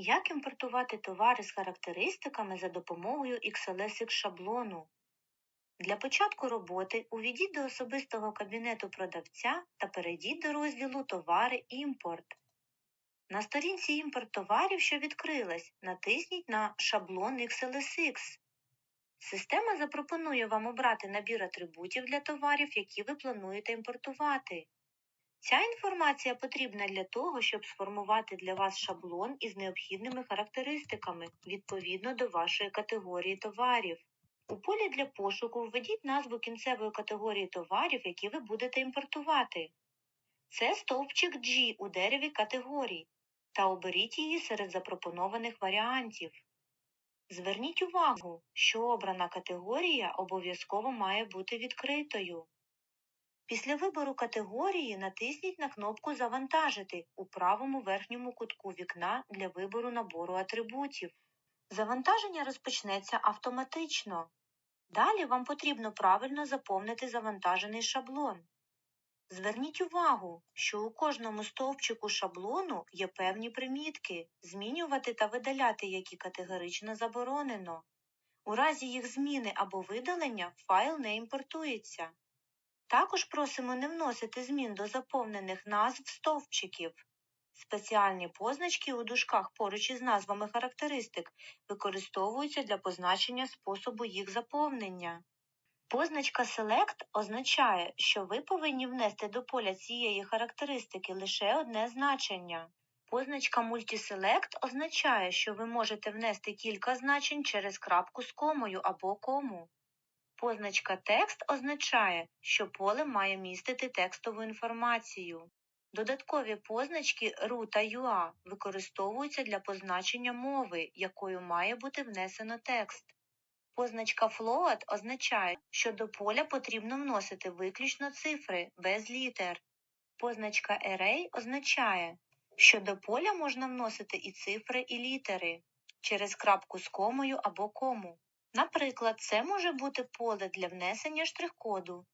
Як імпортувати товари з характеристиками за допомогою XLSX шаблону? Для початку роботи увійдіть до особистого кабінету продавця та перейдіть до розділу Товари імпорт. На сторінці імпорт товарів, що відкрилась, натисніть на шаблон XLSX. Система запропонує вам обрати набір атрибутів для товарів, які ви плануєте імпортувати. Ця інформація потрібна для того, щоб сформувати для вас шаблон із необхідними характеристиками відповідно до вашої категорії товарів. У полі для пошуку введіть назву кінцевої категорії товарів, які ви будете імпортувати. Це стовпчик G у дереві категорій та оберіть її серед запропонованих варіантів. Зверніть увагу, що обрана категорія обов'язково має бути відкритою. Після вибору категорії натисніть на кнопку Завантажити у правому верхньому кутку вікна для вибору набору атрибутів. Завантаження розпочнеться автоматично. Далі вам потрібно правильно заповнити завантажений шаблон. Зверніть увагу, що у кожному стовпчику шаблону є певні примітки, змінювати та видаляти які категорично заборонено. У разі їх зміни або видалення файл не імпортується. Також просимо не вносити змін до заповнених назв стовпчиків. Спеціальні позначки у дужках поруч із назвами характеристик використовуються для позначення способу їх заповнення. Позначка Select означає, що ви повинні внести до поля цієї характеристики лише одне значення. Позначка Multiselect означає, що ви можете внести кілька значень через крапку з комою або кому. Позначка Текст означає, що поле має містити текстову інформацію. Додаткові позначки RU та UA використовуються для позначення мови, якою має бути внесено текст. Позначка Float означає, що до поля потрібно вносити виключно цифри без літер. Позначка Array означає, що до поля можна вносити і цифри, і літери через крапку з комою або кому. Наприклад, це може бути поле для внесення штрих-коду.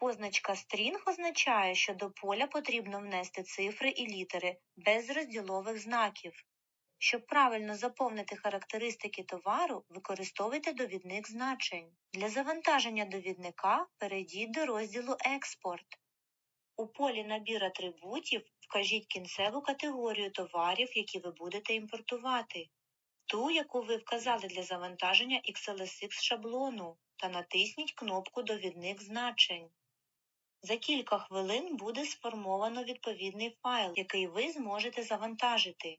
Позначка String означає, що до поля потрібно внести цифри і літери без розділових знаків. Щоб правильно заповнити характеристики товару, використовуйте довідник значень. Для завантаження довідника перейдіть до розділу Експорт. У полі Набір атрибутів вкажіть кінцеву категорію товарів, які ви будете імпортувати, ту, яку ви вказали для завантаження XLSX шаблону, та натисніть кнопку Довідник значень. За кілька хвилин буде сформовано відповідний файл, який ви зможете завантажити.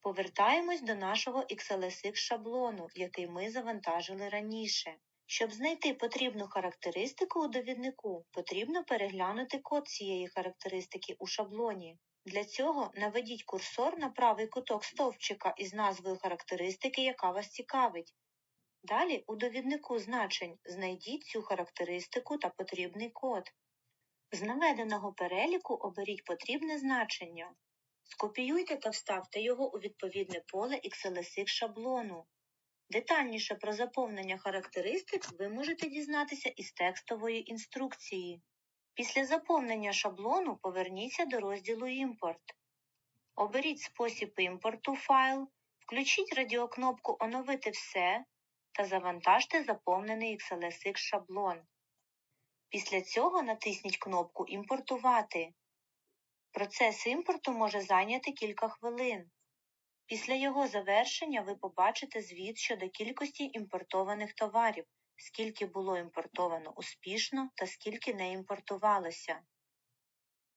Повертаємось до нашого XLSX шаблону, який ми завантажили раніше. Щоб знайти потрібну характеристику у довіднику, потрібно переглянути код цієї характеристики у шаблоні. Для цього наведіть курсор на правий куток стовпчика із назвою характеристики, яка вас цікавить. Далі у довіднику значень знайдіть цю характеристику та потрібний код. З наведеного переліку оберіть потрібне значення. Скопіюйте та вставте його у відповідне поле XLSX шаблону. Детальніше про заповнення характеристик ви можете дізнатися із текстової інструкції. Після заповнення шаблону поверніться до розділу Імпорт. Оберіть спосіб імпорту файл, включіть радіокнопку Оновити все та завантажте заповнений XLSX шаблон. Після цього натисніть кнопку Імпортувати. Процес імпорту може зайняти кілька хвилин. Після його завершення ви побачите звіт щодо кількості імпортованих товарів, скільки було імпортовано успішно та скільки не імпортувалося.